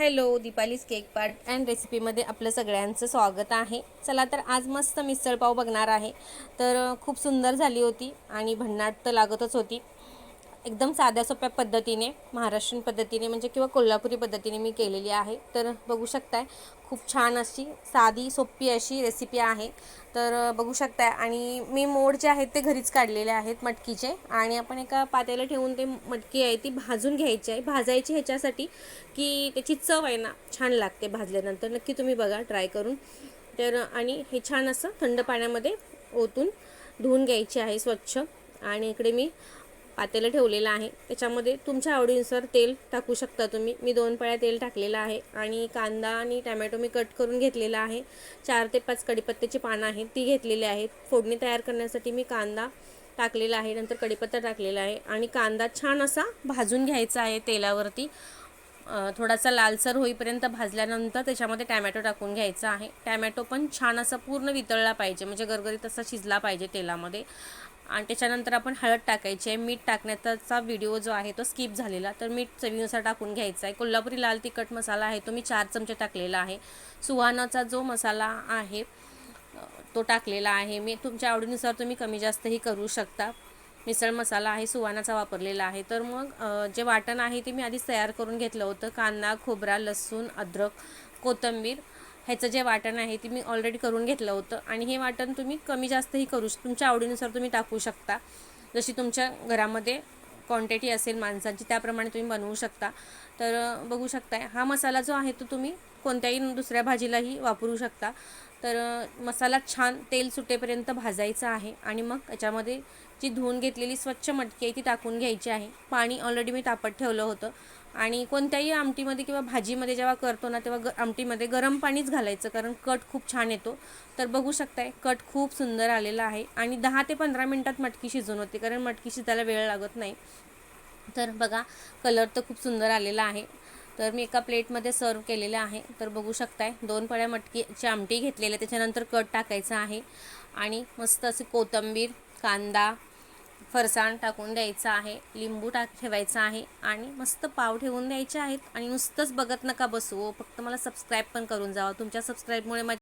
Hello Deepali's cake part and रेसिपीमध्ये आपलं सगळ्यांचं स्वागत आहे. चला तर आज मस्त मिसळपाव बघणार आहे. तर खूप सुंदर झाली होती आणि भन्नाट तर लागतच होती. एकदम साध्या सोप्या पद्धतीने महाराष्ट्रीयन पद्धतीने म्हणजे किंवा कोल्हापुरी पद्धतीने मी केलेली आहे. तर बघू शकताय खूप छान अशी साधी सोपी अशी रेसिपी आहे. तर बघू शकताय. आणि मी मोड जे आहेत ते घरीच काढलेले आहेत मटकीचे. आणि आपण एका पातेला ठेवून ते मटकी आहे ती भाजून घ्यायची आहे. भाजायची ह्याच्यासाठी की त्याची चव आहे ना छान लागते भाजल्यानंतर. नक्की तुम्ही बघा ट्राय करून. तर आणि हे छान असं थंड पाण्यामध्ये ओतून धुवून घ्यायची आहे स्वच्छ. आणि इकडे मी पातेलं ठेवलेलं आहे. त्याच्यामध्ये तुमच्या आवडीनुसार तेल टाकू शकता तुम्ही. मी दोन पळ्या तेल टाकलेलं आहे आणि कांदा आणि टमॅटो मी कट करून घेतलेला आहे. चार ते पाच कडीपत्त्याची पानं आहेत ती घेतलेली आहेत. फोडणी तयार करण्यासाठी मी कांदा टाकलेला आहे नंतर कडीपत्ता टाकलेला आहे आणि कांदा छान असा भाजून घ्यायचा आहे तेलावरती. थोडासा लालसर होईपर्यंत भाजल्यानंतर त्याच्यामध्ये टॅमॅटो टाकून घ्यायचा आहे. टॅमॅटो पण छान असा पूर्ण वितळला पाहिजे म्हणजे गरगरीत असा शिजला पाहिजे तेलामध्ये. आणि त्याच्यानंतर आपण हळद टाकायची आहे. मीठ टाकण्याचा व्हिडिओ जो आहे तो स्किप झालेला. तर मीठ चवीनुसार टाकून घ्यायचा आहे. कोल्हापुरी लाल तिखट मसाला आहे तो मी चार चमचे टाकलेला आहे. सुहानाचा जो मसाला आहे तो टाकलेला आहे. मी तुमच्या आवडीनुसार तुम्ही कमी जास्तही करू शकता. मिसळ मसाला आहे सुवानाचा वापरलेला आहे. तर मग जे वाटण आहे ते मी आधीच तयार करून घेतलं होतं. कांदा खोबरा लसूण अद्रक कोथिंबीर ह्याचं जे वाटण आहे ते मी ऑलरेडी करून घेतलं होतं. आणि हे वाटण तुम्ही कमी जास्तही करू श तुमच्या आवडीनुसार तुम्ही टाकू शकता. जशी तुमच्या घरामध्ये क्वांटिटी असेल माणसांची त्याप्रमाणे तुम्ही बनवू शकता. तर बघू शकताय. हा मसाला जो आहे तो तुम्ही कोणत्याही दुसऱ्या भाजीलाही वापरू शकता. तर मसाला छान तेल सुटेपर्यंत भाजायचा आहे आणि मग त्याच्यामध्ये जी धुवून घेतलेली स्वच्छ मटकी आहे ती टाकून घ्यायची आहे. पाणी ऑलरेडी मी तापत ठेवलं होतं. आणि कोणत्याही आमटीमध्ये किंवा भाजीमध्ये जेव्हा करतो ना तेव्हा ग आमटीमध्ये गरम पाणीच घालायचं कारण कट खूप छान येतो. तर बघू शकताय कट खूप सुंदर आलेला आहे आणि दहा ते पंधरा मिनटात मटकी शिजून होते कारण मटकी शिजायला वेळ लागत नाही. तर बघा कलर तर खूप सुंदर आलेला आहे. तर मी एका प्लेटमध्ये सर्व केलेलं आहे. तर बघू शकताय दोन पळ्या मटकीची आमटी घेतलेली आहे. त्याच्यानंतर कट टाकायचा आहे. आणि मस्त असे कोथिंबीर कांदा फरसाण टाकून द्यायचं आहे. लिंबू टाक ठेवायचा आहे. आणि मस्त पाव ठेवून द्यायचे आहेत. आणि नुसतंच बघत नका बसू हो. फक्त मला सबस्क्राईब पण करून जावा. तुमच्या सबस्क्राईबमुळे माझ्या